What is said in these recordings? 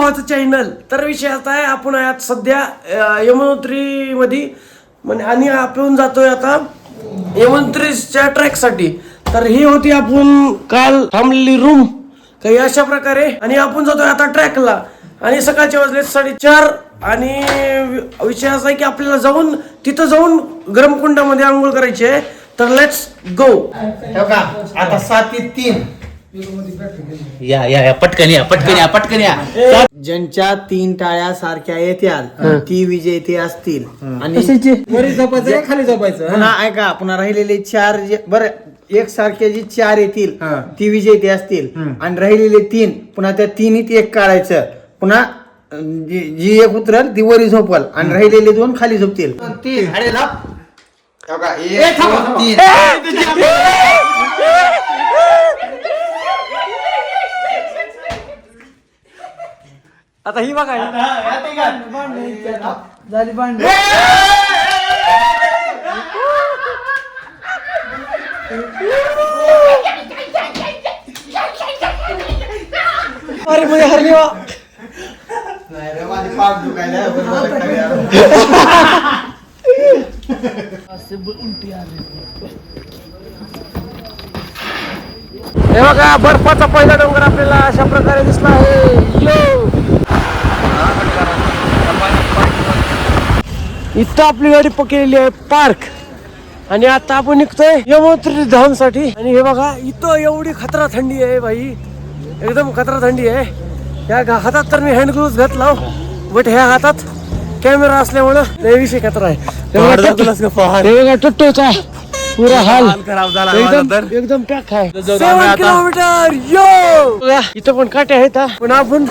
भावाचं चॅनल तर विषय असा आहे आपण आहात सध्या यमुनोत्री मध्ये म्हणजे आणि आपण जातोय आता यमुनोत्रीच्या ट्रॅकसाठी तर ही होती आपण काल थांबलेली रूम काही अशा प्रकारे आणि आपण जातोय आता ट्रॅकला आणि सकाळचे वाजले साडेचार आणि विषय असा आहे की आपल्याला जाऊन तिथं जाऊन गरम कुंडामध्ये आंघोळ करायची आहे. तर लेट्स गो का आता सात ते तीन. या या या पटकन या पटकन या पटकन या. ज्यांच्या तीन टाळ्या सारख्या येत्याल ती विजेते असतील. आणि वरी झोपायचं खाली झोपायचं? पुन्हा ऐका पुन्हा राहिलेले चार जे बर एक सारखे जे चार येतील. ती विजेते असतील. आणि राहिलेले तीन पुन्हा त्या तिन्हीत एक काढायचं. पुन्हा जी जी एक उतरल ती वरी झोपल. आणि राहिलेले दोन खाली झोपतील. तीन अरे हो. आता ही बघा झाली भांडी अरे म्हणजे हरली वा. नाही रे, माझी पाठ दुखायला, बरोबर आहे. हे बघा बर्फाचा पहिला डोंगर आपल्याला अशा प्रकारे दिसला आहे. यो इथं आपली गाडी पकडलेली आहे पार्क. आणि आता आपण निघतोय यमोत्री धामसाठी. आणि हे बघा इथं एवढी खतरा थंडी आहे भाई एकदम खतरा थंडी आहे. या हातात तर मी हँड ग्लोव्ह घातला बट ह्या हातात कॅमेरा असल्यामुळं लय विषय खतरा आहे. हे हे टट्टूचा पुरा हाल. खराब झाला एकदम एकदम पॅक आहे. सेवन किलोमीटर यो इथं पण काट्या आहेत हा. पण आपण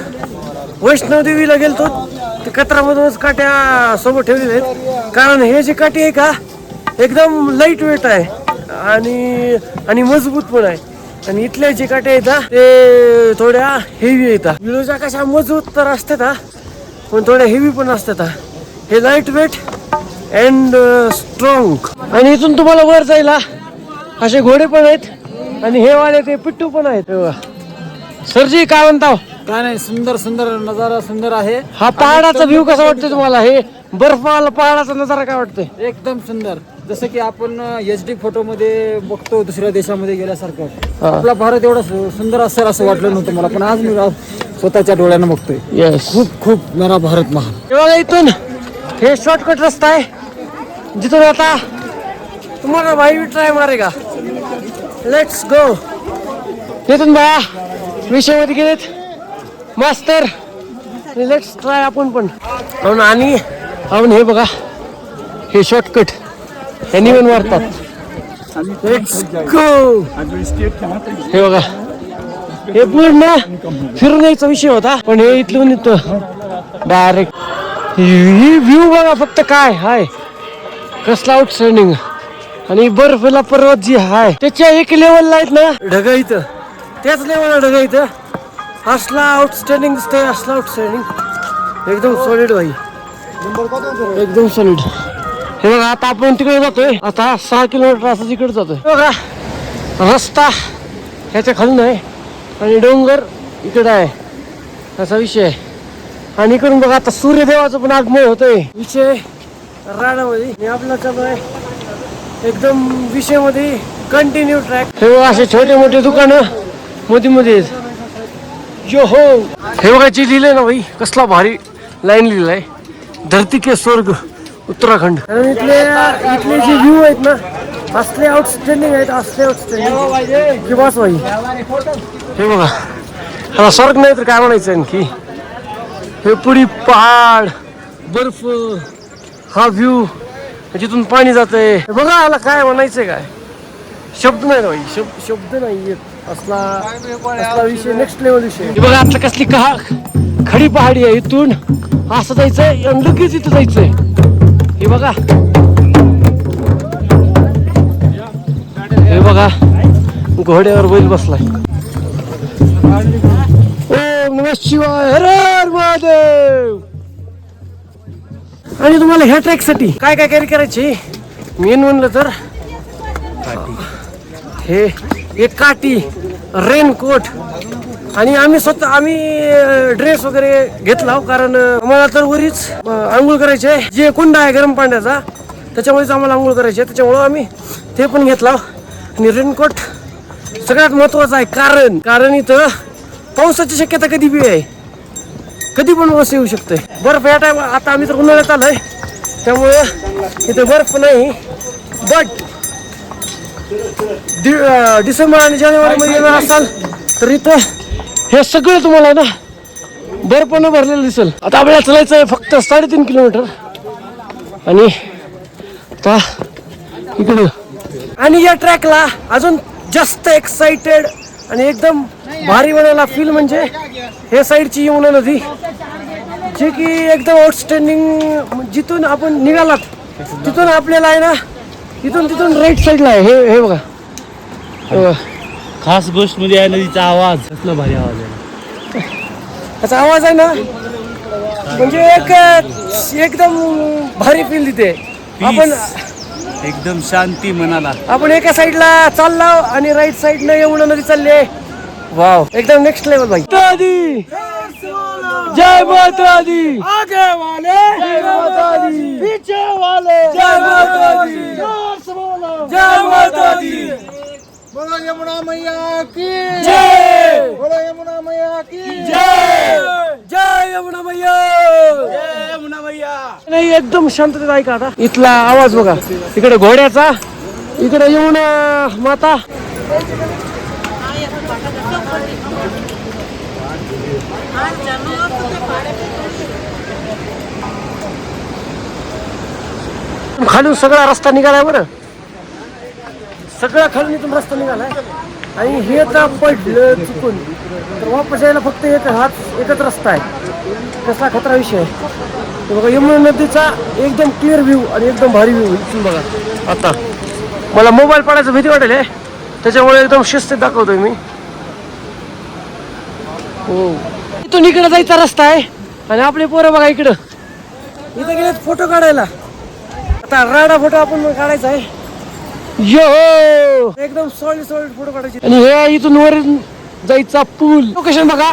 वैष्णव देवीला गेलतो. ते कचरामधूनच काट्या सोबत ठेवलेल्या आहेत. कारण हे जे काठी आहे का एकदम लाइट वेट आहे. आणि आणि मजबूत पण आहे. आणि इथल्या जे काट्या आहेत ते थोड्या हेवी आहेत. हा. कशा मजबूत तर असतात हा. पण थोड्या हेवी पण असतात हा. हे लाइट वेट अँड स्ट्रॉंग आणि इथून तुम्हाला वर जायला असे घोडे पण आहेत. आणि हे वाले ते पिट्टू पण आहेत. तेव्हा सरजी काय म्हणता काय नाही सुंदर सुंदर नजारा सुंदर आहे. हा पहाडाचा व्ह्यू कसा वाटतोय तुम्हाला? हे बर्फाला पहाडाचा नजारा काय वाटतोय? एकदम सुंदर. जसं की आपण एच डी फोटो मध्ये बघतो दुसऱ्या देशामध्ये गेल्यासारखं. आपला भारत एवढा सु- सुंदर असेल असं वाटलं नव्हतं मला पण आज मी रा- स्वतःच्या डोळ्यानं बघतोय. येस खूप खूप मेरा भारत महान. हे बघा इथून हे शॉर्टकट रस्ता आहे. जिथून आता तुम्हाला भाई ट्राय मारेगा. लेट्स गो इथून बघा. विषयामध्ये गेलेत. मास्तर लेट्स ट्राय आपण पण. म्हणून आणि आपण हे बघा हे शॉर्टकट ह्यांनी पण मारतात. लेट्स हे बघा. हे पूर्ण फिरून यायचा विषय होता पण हे इथलं येतो डायरेक्ट ही व्ह्यू बघा फक्त काय हाय. कसला आउटस्टँडिंग आणि बर्फला पर्वत जी हाय त्याच्या एक लेवलला आहेत ना. ढग तेच नाही लेवलला ढग इथं. असला आउटस्टँडिंग दिसतंय असला आउटस्टँडिंग एकदम सॉलिड भाई. एकदम सॉलिड हे बघा आता आपण तिकडे जातोय. आता सहा किलोमीटर असं तिकडे जातोय. बघा रस्ता ह्याच्या खालून आहे. आणि डोंगर इकडे आहे. असा विषय आहे. आणि इकडून बघा आता सूर्यदेवाचं पण आगमन होतंय. विषय राणामध्ये आपला चालू आहे. एकदम विषयमध्ये कंटिन्यू ट्रॅक हे असे छोटे मोठे दुकानं. मध्ये मध्ये. आहेत. यो हो. हे बघा जे लिहिलंय ना भाई कसला भारी लाईन लिहिलाय. धरती के स्वर्ग उत्तराखंड. इथले इथले जे व्ह्यू आहेत ना असले आउटस्टँडिंग आहेत असले आउटस्टँडिंग की बस भाई. हे बघा ह्याला स्वर्ग नाही तर काय म्हणायचं आणखी? हे पुढी पहाड बर्फ हा व्ह्यू जिथून पाणी जातंय. हे बघा याला काय म्हणायचंय काय? शब्द नाही ना भाई शब्द शब्द नाही असला असला विषय नेक्स्ट लेवल विषय. हे बघा आता कसली कहा खडी पहाडी आहे इथून. असं जायचंय आणि लगेच इथं जायचंय. हे बघा. हे बघा घोड्यावर बैल बसलाय. ओम नमः शिवाय हर हर महादेव. आणि तुम्हाला ह्या ट्रॅकसाठी काय काय कॅरी करायचे? मेन म्हणलं तर हे एक काठी रेनकोट आणि आम्ही स्वतः आम्ही ड्रेस वगैरे घेतला हो, कारण मला आम्हाला तर वरीच आंघोळ करायची आहे. जे कुंड आहे गरम पाण्याचा त्याच्यामुळेच आम्हाला आंघोळ करायची आहे. त्याच्यामुळं आम्ही ते पण घेतला हो. आणि रेनकोट सगळ्यात महत्वाचं आहे कारण. कारण इथं पावसाची शक्यता कधी बी आहे. कधी पण बस येऊ शकते बर्फ या टायम आता आम्ही तर उन्हाळ्यात आलोय. त्यामुळं इथं बर्फ नाही. बट दि डिसेंबर आणि जानेवारीमध्ये येणार असाल तर इथं हे सगळं तुम्हाला आहे ना बर्फानं भरलेलं दिसेल. आता आपल्याला चालायचं आहे फक्त साडेतीन किलोमीटर. आणि आता इकडं. आणि या ट्रॅकला अजून जास्त एक्साइटेड आणि एकदम भारी म्हणायला फील म्हणजे हे साईडची यमुना नदी जे की एकदम आउटस्टँडिंग जिथून आपण निघालात तिथून आपल्याला आहे ना इथून तिथून राईट साईडला आहे. हे हे बघा. हे बघा. खास गोष्ट म्हणजे या नदीचा आवाज. कसला भारी आवाज आहे. त्याचा आवाज आहे ना म्हणजे एक एकदम भारी फील देते. आपण एकदम शांती मनाला. आपण एका साईडला चाललो आणि राईट साईडनं यमुना नदी चालली आहे. वाव एकदम नेक्स्ट लेवल भाई. दादी जय माता दी आगे वाले। जय माता दी पीछे वाले। जय माता दी जय माता दी बोलो यमुना मैया की। जय। बोलो यमुना मैया की। जय। जय यमुना मैया। यमुना मैया। नाही एकदम शांततेत ऐका आता? इथला आवाज बघा. इकडे घोड्याचा इकडे यमुना माता. खालून सगळा रस्ता निघालाय बरं. सगळा खालून इथून रस्ता निघालाय आणि हे तर पडलं चुकून. तर वापस यायला फक्त एक हात एकच रस्ता आहे. कसला खतरा विषय आहे. बघा यमुना नदीचा एकदम क्लिअर व्ह्यू आणि एकदम भारी व्ह्यू इथून बघा. आता. मला मोबाईल पडायचं भीती वाटेल हे. त्याच्यामुळे एकदम शिस्तीत दाखवतोय मी. हो. इथून इकडे जायचा रस्ता आहे. आणि आपले पोरं बघा इकडं. इथं गेलेत फोटो काढायला. आता राडा फोटो आपण काढायचा आहे. यो एकदम सॉलिड सॉलिड फोटो काढायचे. आणि हे इथून वर जायचा पूल. लोकेशन बघा.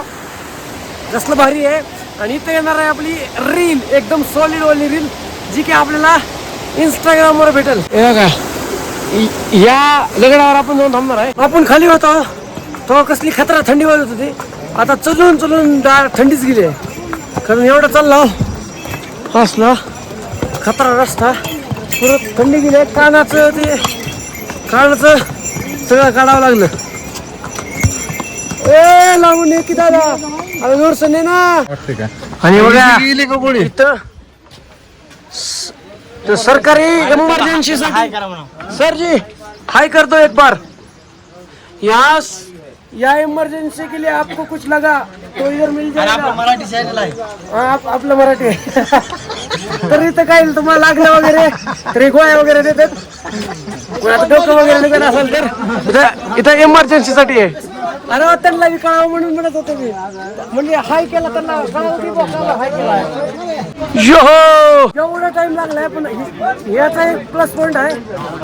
कसलं भारी आहे. आणि इथे येणार आहे आपली रील एकदम सॉलिड वाली रील जी की आपल्याला इंस्टाग्राम वर भेटेल. हे बघा. या दगडावर आपण जाऊन थांबणार आहे. आपण खाली होतो. तेव्हा कसली खतरा थंडी वाजत होती. आता चलून चलून थंडीच गेली आहे. कारण एवढं चालला. असला. खतरा रस्ता. परत थंडी गेली कानाचं ते कानाचं सगळं काढावं लागलं. ए लागून ये की दादा. अरे जोरसं ने ना. आणि बघा इथं स- तो सरकारी इमर्जन्सी सर जी हाई कर दो एक बार. यहाँ स- या इमरजेंसी के लिए आपको कुछ लगा तो इधर मिल जाएगा। मराठी चॅनल आहे. हा, आप- आपलं मराठी आहे तर इथं काय तुम्हाला लागलं वगैरे? तरी गोळ्या वगैरे देतात. कोणाचं डोकं वगैरे निघत असेल तर. इथं इथं इमर्जन्सी साठी आहे. अरे वा, त्यांना बी कळावं म्हणून म्हणत होतो मी. म्हणजे हाय केला त्यांना कळावं की हाय केला. यो एवढा टाइम लागलाय पण हि- याचा एक प्लस पॉइंट आहे.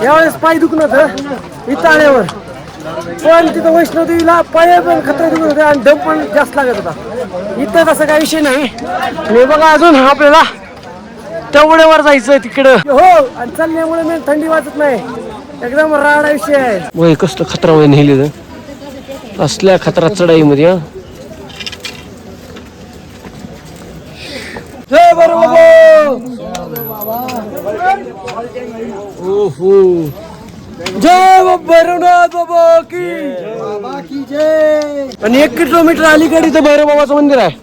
यावेळेस पाय नव्हतं इथं आल्यावर पण तिथं वैष्णोदेवीला पाय पण खतरा दुखत होते आणि दम पण जास्त लागत होता. इथं तसं काही विषय नाही. आणि बघा अजून आपल्याला तेवढ्यावर जायचं तिकडं. हो आणि चालण्यामुळे मी थंडी वाजत नाही. एकदम राडा विषय आहे. वय कसलं खतरा वय नेले असल्या खतरा चढाईमध्ये हा. जय ओहो. जय भैरवनाथ बाबा की. बाबा की जय. आणि एक किलोमीटर अलीकडे इथं भैरव बाबाचं मंदिर आहे.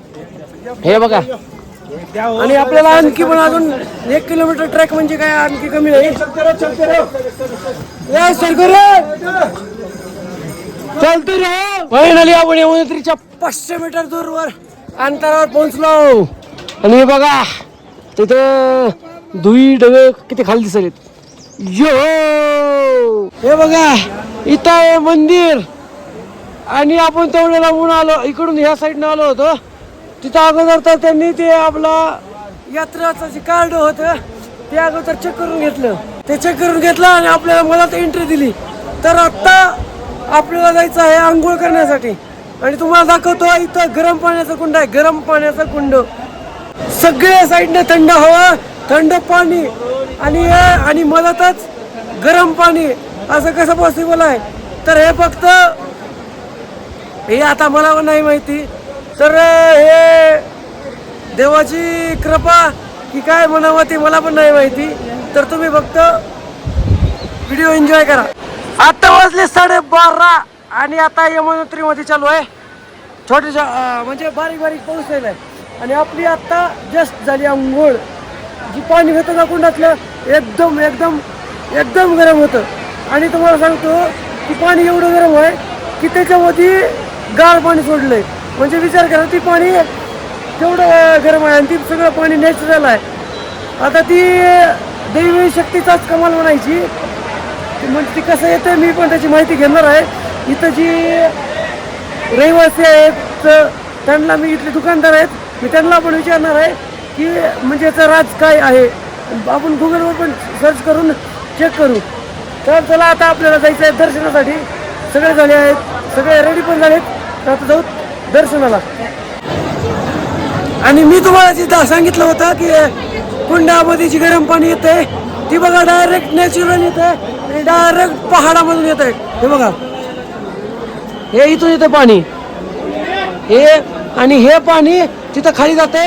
हे बघा. आणि आपल्याला आणखी पण अजून एक किलोमीटर ट्रॅक म्हणजे काय आणखी कमी नाही. चालतो रे! फायनली आपण यमुनेत्रीच्या पाचशे मीटर दूरवर अंतरावर पोहोचलो. आणि हे बघा तिथं धुई डबे किती खाली दिसत यो! हे बघा. इथं आहे मंदिर. आणि आपण तेवढ्या लांबून आलो इकडून ह्या साईडनं आलो होतो. तिथं अगोदर तर त्यांनी ते आपला यात्राचं जे कार्ड होतं ते अगोदर चेक करून घेतलं. ते चेक करून घेतलं आणि आपल्याला मला एंट्री दिली. तर आत्ता आपल्याला जायचं आहे आंघोळ करण्यासाठी. आणि तुम्हाला दाखवतो इथं गरम पाण्याचा कुंड आहे. गरम पाण्याचा कुंड. सगळ्या साईडने थंड हवा थंड पाणी आणि आणि मधातच गरम पाणी. असं कसं पॉसिबल आहे? तर हे फक्त हे आता मला नाही माहिती. तर हे देवाची कृपा की काय म्हणावं ते मला पण नाही माहिती. तर तुम्ही फक्त व्हिडिओ एन्जॉय करा. आता वाजले साडेबारा आणि आता यमुनोत्रीमध्ये चालू आहे. छोटे म्हणजे बारीक बारीक पाऊस आहे आणि आपली आता जस्ट झाली आंघोळ. जी पाणी होतं ना कुंडातलं एकदम एकदम एकदम गरम होतं. आणि तुम्हाला सांगतो की पाणी एवढं गरम आहे की त्याच्यामध्ये गाळ पाणी सोडलंय. म्हणजे विचार करा ती पाणी तेवढं गरम आहे आणि ती सगळं पाणी नॅचरल आहे. आता ती दैवी शक्तीचाच कमाल म्हणायची. म्हणजे ती कसं येतं मी पण त्याची माहिती घेणार आहे. इथं जी रहिवासी आहेत त्यांना मी इथले दुकानदार आहेत मी त्यांना पण विचारणार आहे की म्हणजे याचं राज काय आहे? आपण गुगलवर पण सर्च करून चेक करू. तर चला आता आपल्याला जायचं आहे दर्शनासाठी. सगळे झाले आहेत सगळे रेडी पण झालेत. आहेत आता जाऊ. दर्शनाला. आणि मी तुम्हाला तिथं सांगितलं होतं की कुंडामध्ये जी गरम पाणी येते ती बघा डायरेक्ट नॅचरल येते आणि डायरेक्ट पहाडामधून येत आहे हे बघा. हे इथून येते पाणी. हे आणि हे पाणी तिथं खाली जाते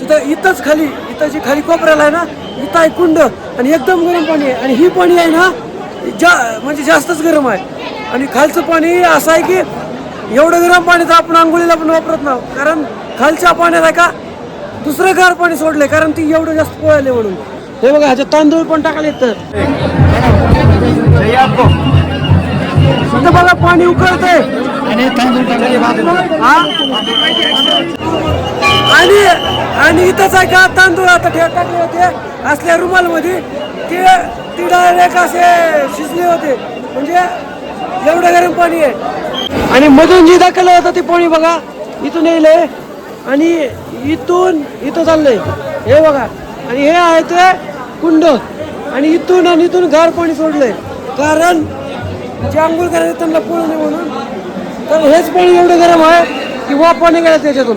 तिथं इथंच खाली इथं जी खाली कोपऱ्याला आहे ना इथं आहे कुंड आणि एकदम गरम पाणी आहे. आणि ही पाणी आहे ना जा म्हणजे जास्तच गरम आहे. आणि खालचं पाणी असं आहे की एवढं गरम पाणी तर आपण आंघोळीला पण वापरत नाही. कारण खालच्या पाण्यात आहे का दुसरं गार पाणी सोडलंय कारण ती एवढं जास्त पोळाले म्हणून हे बघा ह्याच्यात तांदूळ पण टाकले तर. बघा पाणी उकळतंय. हा? आणि आणि इथंच आहे का तांदूळ आता ठेव टाकले होते. असल्या रुमाल मध्ये ते ती डायरेक्ट असे शिजले होते. म्हणजे एवढं गरम पाणी आहे. आणि मधून जी दाखवलं होतं ते पोळी बघा इथून येईल. आणि इथून इथं चाललंय. हे बघा. आणि हे आहे ते कुंड. आणि इथून आणि इथून गार पाणी सोडलंय. कारण जे आंघोळ करायचं त्यांना पळू नाही म्हणून. तर हेच पाणी एवढं गरम आहे की वाफ पाणी गेलं त्याच्यातून.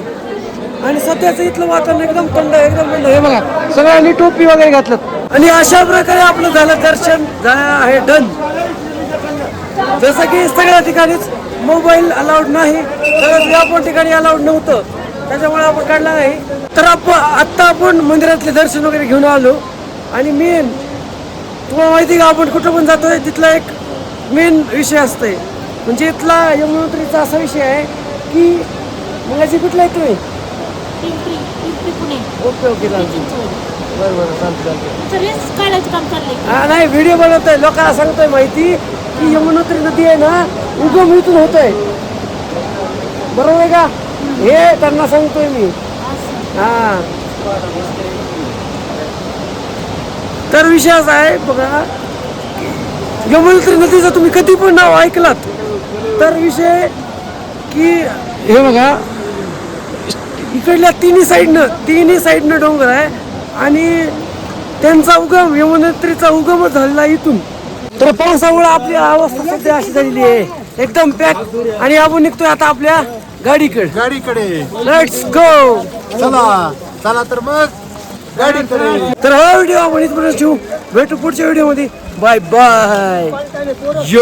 आणि सध्याचं इथलं वातावरण एकदम थंड आहे, एकदम थंड हे बघा सगळ्यांनी टोपी वगैरे घातलं आणि अशा प्रकारे आपलं झालं दर्शन आहे डन. जसं की सगळ्या ठिकाणीच मोबाईल अलाउड नाही सगळ्यात आपण ठिकाणी अलाउड नव्हतं. त्याच्यामुळे आपण काढला नाही. तर आपण आत्ता आपण मंदिरातले दर्शन वगैरे घेऊन आलो. आणि मेन तुम्हाला माहिती का आपण कुठं पण जातोय तिथला एक मेन विषय असतोय. म्हणजे इथला यमुनोत्रीचा असा विषय आहे की मुलाची कुठला आहे तुम्ही? ओके ओके बरं बरं चालतं चालतं हा नाही व्हिडिओ बनवतोय लोकांना सांगतोय माहिती. की यमुनोत्री नदी आहे ना उगम इथून होतोय. बरोबर आहे का? हे त्यांना सांगतोय मी. हा. तर विषय असा आहे बघा. यमुनोत्री नदीचं तुम्ही कधी पण नाव ऐकलात तर विषय की हे बघा इकडल्या तिन्ही साईडनं तिन्ही साईडनं डोंगर आहे आणि त्यांचा उगम यमुनोत्रीचा उगमच झालेला इथून. तर पावसामुळे आपली अवस्था सध्या अशी झालेली आहे. एकदम पॅक आणि आपण निघतोय आता आपल्या गाडीकडे. गाडीकडे. लेट्स गो चला चला तर मग गाडीकडे. तर हा व्हिडिओ आपण इथपर्यंत ठेवू. भेटू पुढच्या व्हिडिओमध्ये बाय बाय यो